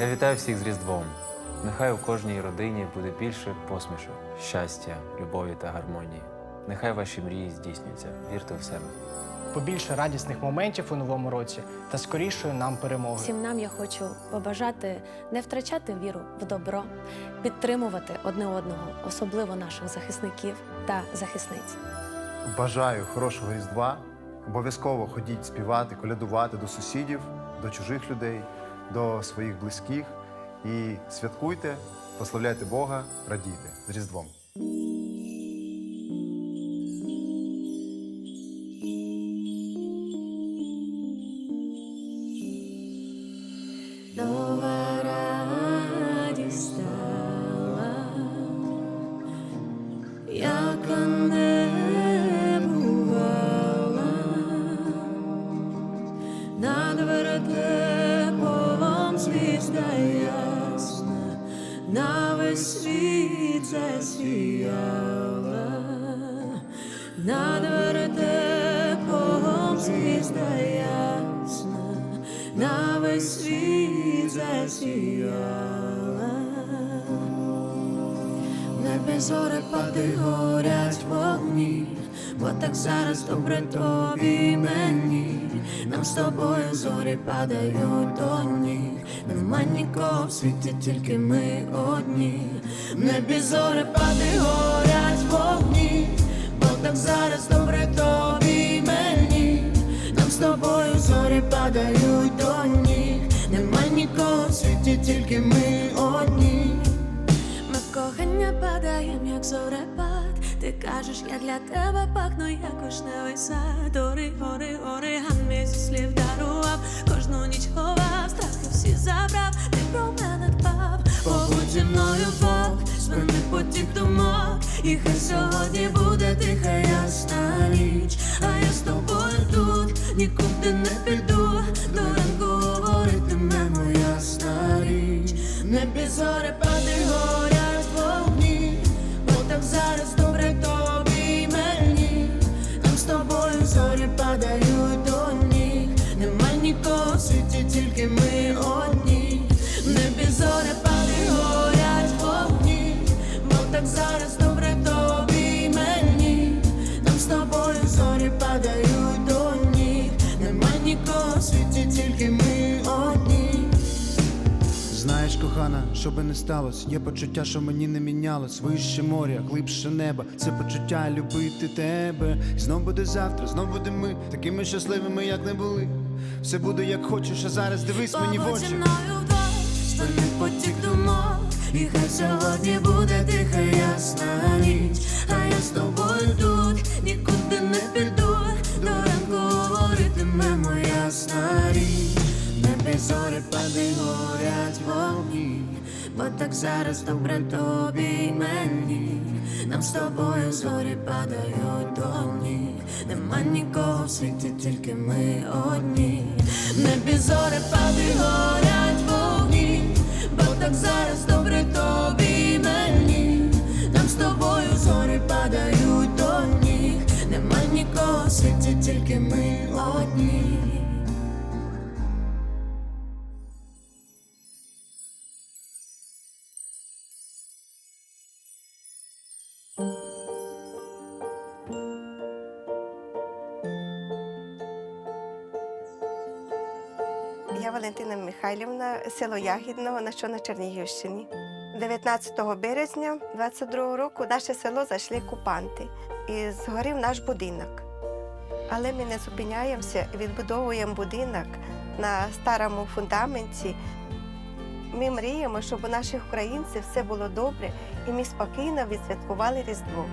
Я вітаю всіх з Різдвом. Нехай у кожній родині буде більше посмішок, щастя, любові та гармонії. Нехай ваші мрії здійсняться. Вірте в себе. Побільше радісних моментів у новому році та скорішої нам перемоги. Всім нам я хочу побажати не втрачати віру в добро, підтримувати одне одного, особливо наших захисників та захисниць. Бажаю хорошого Різдва. Обов'язково ходіть співати, колядувати до сусідів, до чужих людей, до своїх близьких. І святкуйте, прославляйте Бога, радійте з Різдвом. Нова весь світ засіяла, над вертепом звізда ясна, на весь світ засіяла. Небі зорепади горять вогні, бо так зараз добре тобі мені. Нам з тобою зорі падають до ніг. Нема нікого в світі, тільки ми одні. В небі зорепади горять вогні, бо так зараз добре тобі і мені. Нам з тобою зорі падають до ніг. Нема нікого в світі, тільки ми одні. Ми в кохання падаєм, як зорепад. Ти кажеш, я для тебе пахну, як вишневий сад. Гори, гори, гори, гамі зі слів дарував. Кожну ніч ховав, страхи всі забрав, ти про мене дбав. Побудь зі мною Бог, спини потік думок. І хай сьогодні буде тиха ясна ніч. А я з тобою тут нікуди не піду. До ранку говоритиме моя ясна річ. В Небі зорепади кохана, що би не сталося, є почуття, що мені не мінялось. Вище моря, глибше неба. Це почуття любити тебе. І знов буде завтра, знов буде ми, такими щасливими, як не були. Все буде як хочеш, а зараз дивись мені в Побудь очі. мною вдвох, спини потік думок, і хай сьогодні буде тиха ясна ніч, а я з тобою тут нікуди не піду, до ранку говоритиме моя ясна річ. Небі зорі пади бо так зараз добре тобі і мені. Нам з тобою зорі падають до. Нема нікого в світі, тільки ми одні. Небі зорі пади горять вогні, бо так зараз добре тобі і мені. Нам з тобою зорі падають до. Нема нікого в світі, тільки ми одні. Я Валентина Михайлівна, село Ягідного, на що на Чернігівщині. 19 березня 22 року наше село зайшли окупанти і згорів наш будинок. Але ми не зупиняємося, відбудовуємо будинок на старому фундаменті. Ми мріємо, щоб у наших українців все було добре, і ми спокійно відсвяткували Різдво.